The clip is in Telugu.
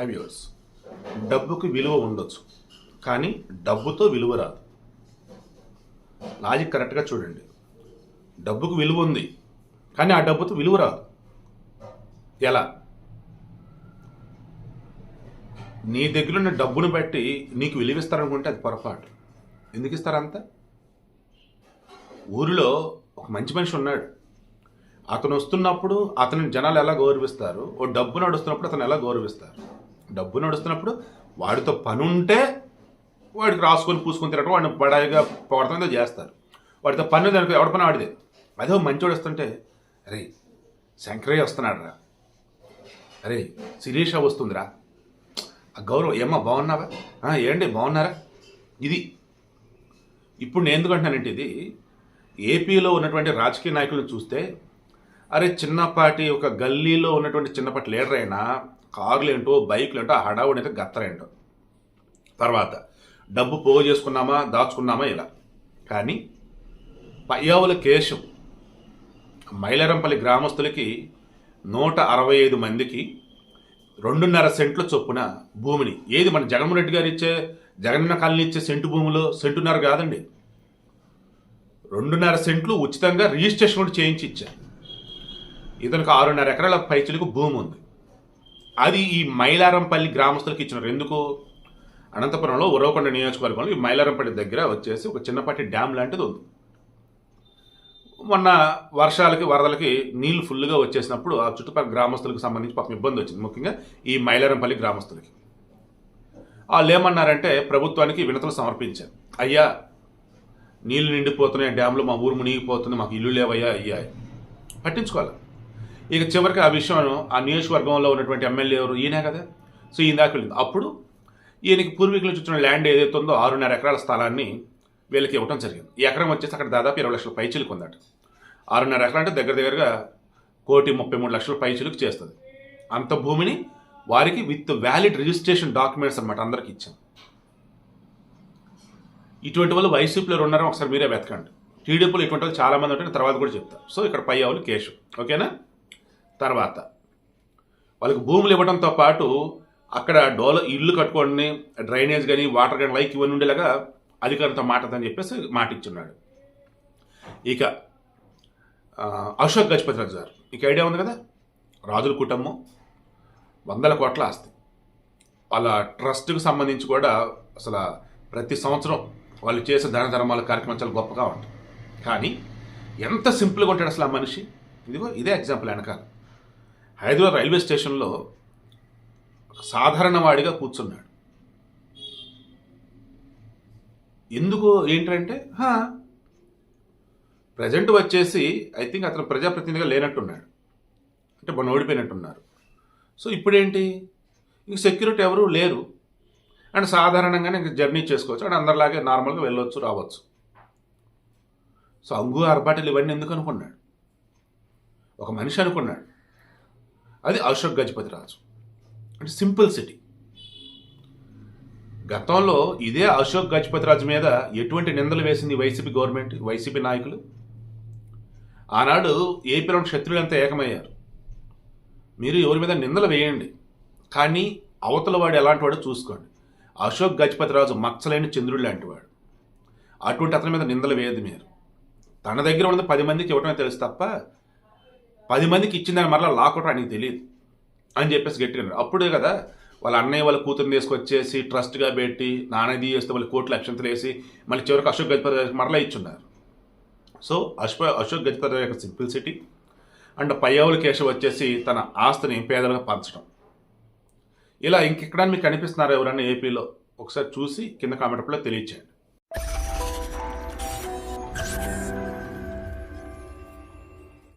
హై వ్యూవర్స్ డబ్బుకి విలువ ఉండొచ్చు కానీ డబ్బుతో విలువ రాదు. లాజిక్ కరెక్ట్గా చూడండి. డబ్బుకు విలువ ఉంది కానీ ఆ డబ్బుతో విలువ రాదు. ఎలా? నీ దగ్గర ఉన్న డబ్బును బట్టి నీకు విలువిస్తారనుకుంటే అది పొరపాటు. ఎందుకు ఇస్తారంత ఊరిలో ఒక మంచి మనిషి ఉన్నాడు. అతను వస్తున్నప్పుడు అతని జనాలు ఎలా గౌరవిస్తారు? ఓ డబ్బు నడుస్తున్నప్పుడు అతను ఎలా గౌరవిస్తారు? డబ్బు నడుస్తున్నప్పుడు వాడితో పని ఉంటే వాడికి రాసుకొని పూసుకొని తిరగడం వాడిని బడాయిగా పడతాం చేస్తారు. వాడితో పని దానికి ఎవడ పని వాడిదే? అదే ఓ మంచోడు వస్తుంటే అరే శంకరయ్య వస్తున్నాడు రా అరే శిరీష వస్తుందిరా. ఆ గౌరవం ఏమ్మా బాగున్నావా? ఏండి బాగున్నారా? ఇది ఇప్పుడు నేను ఎందుకంటున్నానంటే ఇది ఏపీలో ఉన్నటువంటి రాజకీయ నాయకులను చూస్తే అరే చిన్నపాటి ఒక గల్లీలో ఉన్నటువంటి చిన్నపాటి లీడర్ అయినా కార్లు ఏంటో బైక్లు ఏంటో హడావుడి అయితే గత్తరేంటో. తర్వాత డబ్బు పోగు చేసుకున్నామా దాచుకున్నామా ఇలా. కానీ పయ్యావుల కేశం మైలరంపల్లి గ్రామస్తులకి నూట అరవై ఐదు మందికి రెండున్నర సెంట్ల చొప్పున భూమిని ఏది మన జగన్మోహన్ రెడ్డి గారు ఇచ్చే జగనన్న కాలనీ ఇచ్చే సెంటు భూమిలో సెంటున్నర కాదండి. రెండున్నర సెంట్లు ఉచితంగా రిజిస్ట్రేషన్ కూడా చేయించి ఇచ్చారు. ఇతనికి ఆరున్నర ఎకరాల పైచులకు భూమి ఉంది అది ఈ మైలారంపల్లి గ్రామస్తులకు ఇచ్చినారు. ఎందుకు? అనంతపురంలో ఉరవకొండ నియోజకవర్గంలో ఈ మైలారంపల్లి దగ్గర వచ్చేసి ఒక చిన్నపాటి డ్యామ్ లాంటిది ఉంది. మొన్న వర్షాలకి వరదలకి నీళ్ళు ఫుల్గా వచ్చేసినప్పుడు ఆ చుట్టుపక్కల గ్రామస్తులకు సంబంధించి పాపం ఇబ్బంది వచ్చింది. ముఖ్యంగా ఈ మైలారంపల్లి గ్రామస్తులకి. వాళ్ళు ఏమన్నారంటే ప్రభుత్వానికి వినతులు సమర్పించారు. అయ్యా నీళ్ళు నిండిపోతున్నాయి డ్యాంలో మా ఊరు మునిగిపోతుంది మాకు ఇల్లు లేవయ్యా అయ్యా. పట్టించుకోవాలి. ఇక చివరికి ఆ విషయం ఆ నియోజకవర్గంలో ఉన్నటువంటి ఎమ్మెల్యే ఎవరు? ఈయనే కదా. సో ఈయన దాకా వెళ్ళింది. అప్పుడు ఈయనకి పూర్వీకులు చూసిన ల్యాండ్ ఏదైతే ఉందో ఆరున్నర ఎకరాల స్థలాన్ని వీళ్ళకి ఇవ్వడం జరిగింది. ఈ ఎకరం వచ్చేసి అక్కడ దాదాపు ఇరవై లక్షల పైచిలకు ఉందట. ఆరున్నర ఎకరం అంటే దగ్గర దగ్గరగా కోటి ముప్పై మూడు లక్షల పైచిలకు చేస్తుంది. అంత భూమిని వారికి విత్ వ్యాలిడ్ రిజిస్ట్రేషన్ డాక్యుమెంట్స్ అన్నమాట అందరికి ఇచ్చాం. ఇటువంటి వాళ్ళు వైసీపీలో ఉన్నారో ఒకసారి మీరే వెతకండి. టీడీపీలో ఇటువంటి వాళ్ళు చాలామంది ఉంటారు తర్వాత కూడా చెప్తారు సో ఇక్కడ పై ఆవులు కేసు ఓకేనా? తర్వాత వాళ్ళకి భూములు ఇవ్వడంతో పాటు అక్కడ డోల ఇల్లు కట్టుకోండి డ్రైనేజ్ కానీ వాటర్ కానీ లైక్ ఇవన్నీ ఉండేలాగా అధికారంతో మాటదని చెప్పేసి మాట ఇచ్చున్నాడు ఇక అశోక్ గజపతి రాజు గారు. ఇక ఐడియా ఉంది కదా? రాజుల కుటుంబం వందల కోట్ల ఆస్తి. వాళ్ళ ట్రస్ట్కి సంబంధించి కూడా అసలు ప్రతి సంవత్సరం వాళ్ళు చేసే దాన ధర్మాల కార్యక్రమం చాలా గొప్పగా ఉంటాయి. కానీ ఎంత సింపుల్గా ఉంటాడు అసలు ఆ మనిషి? ఇదిగో ఇదే ఎగ్జాంపుల్ వెనకాల. హైదరాబాద్ రైల్వే స్టేషన్లో సాధారణ వాడిగా కూర్చున్నాడు. ఎందుకు ఏంటంటే ప్రజెంట్ వచ్చేసి ఐ థింక్ అతను ప్రజాప్రతినిధిగా లేనట్టున్నాడు. అంటే మొన్న ఓడిపోయినట్టున్నారు. సో ఇప్పుడేంటి? ఇంక సెక్యూరిటీ ఎవరు లేరు. అండ్ సాధారణంగానే ఇంక జర్నీ చేసుకోవచ్చు. అండ్ అందరిలాగే నార్మల్గా వెళ్ళొచ్చు రావచ్చు. సో అంగు అర్బాటలు ఇవన్నీ ఎందుకు అనుకున్నాడు? ఒక మనిషి అనుకున్నాడు. అది అశోక్ గజపతి రాజు. అంటే సింపుల్ సిటీ. గతంలో ఇదే అశోక్ గజపతి రాజు మీద ఎటువంటి నిందలు వేసింది వైసీపీ గవర్నమెంట్ వైసీపీ నాయకులు? ఆనాడు ఏపీలో శత్రువులంతా ఏకమయ్యారు. మీరు ఎవరి మీద నిందలు వేయండి కానీ అవతల వాడు ఎలాంటి వాడు చూసుకోండి. అశోక్ గజపతి రాజు మచ్చలేని చంద్రుడు లాంటి వాడు. అటువంటి అతని మీద నిందలు వేయదు మీరు. తన దగ్గర ఉన్నది పది మందికి ఇవ్వటమే తెలుసు తప్ప పది మందికి ఇచ్చిందని మరలా లాకౌట్ ఆయనకి తెలియదు అని చెప్పేసి గట్టిగా అప్పుడే కదా వాళ్ళ అన్నయ్య వాళ్ళ కూతురుని తీసుకొచ్చేసి ట్రస్ట్గా పెట్టి నానది చేస్తే వాళ్ళు కోట్లు అక్షంతలు వేసి మళ్ళీ చివరికి అశోక్ గజపతి మరలా ఇచ్చున్నారు. సో అశ్వ అశోక్ గజపతి యొక్క సింప్లిసిటీ అండ్ పయ్యావుల కేశవ్ వచ్చేసి తన ఆస్తిని పేదలకు పంచడం. ఇలా ఇంకెక్కడ మీకు కనిపిస్తున్నారు ఎవరన్నా ఏపీలో ఒకసారి చూసి కింద కామెంట్లో తెలియచేయండి.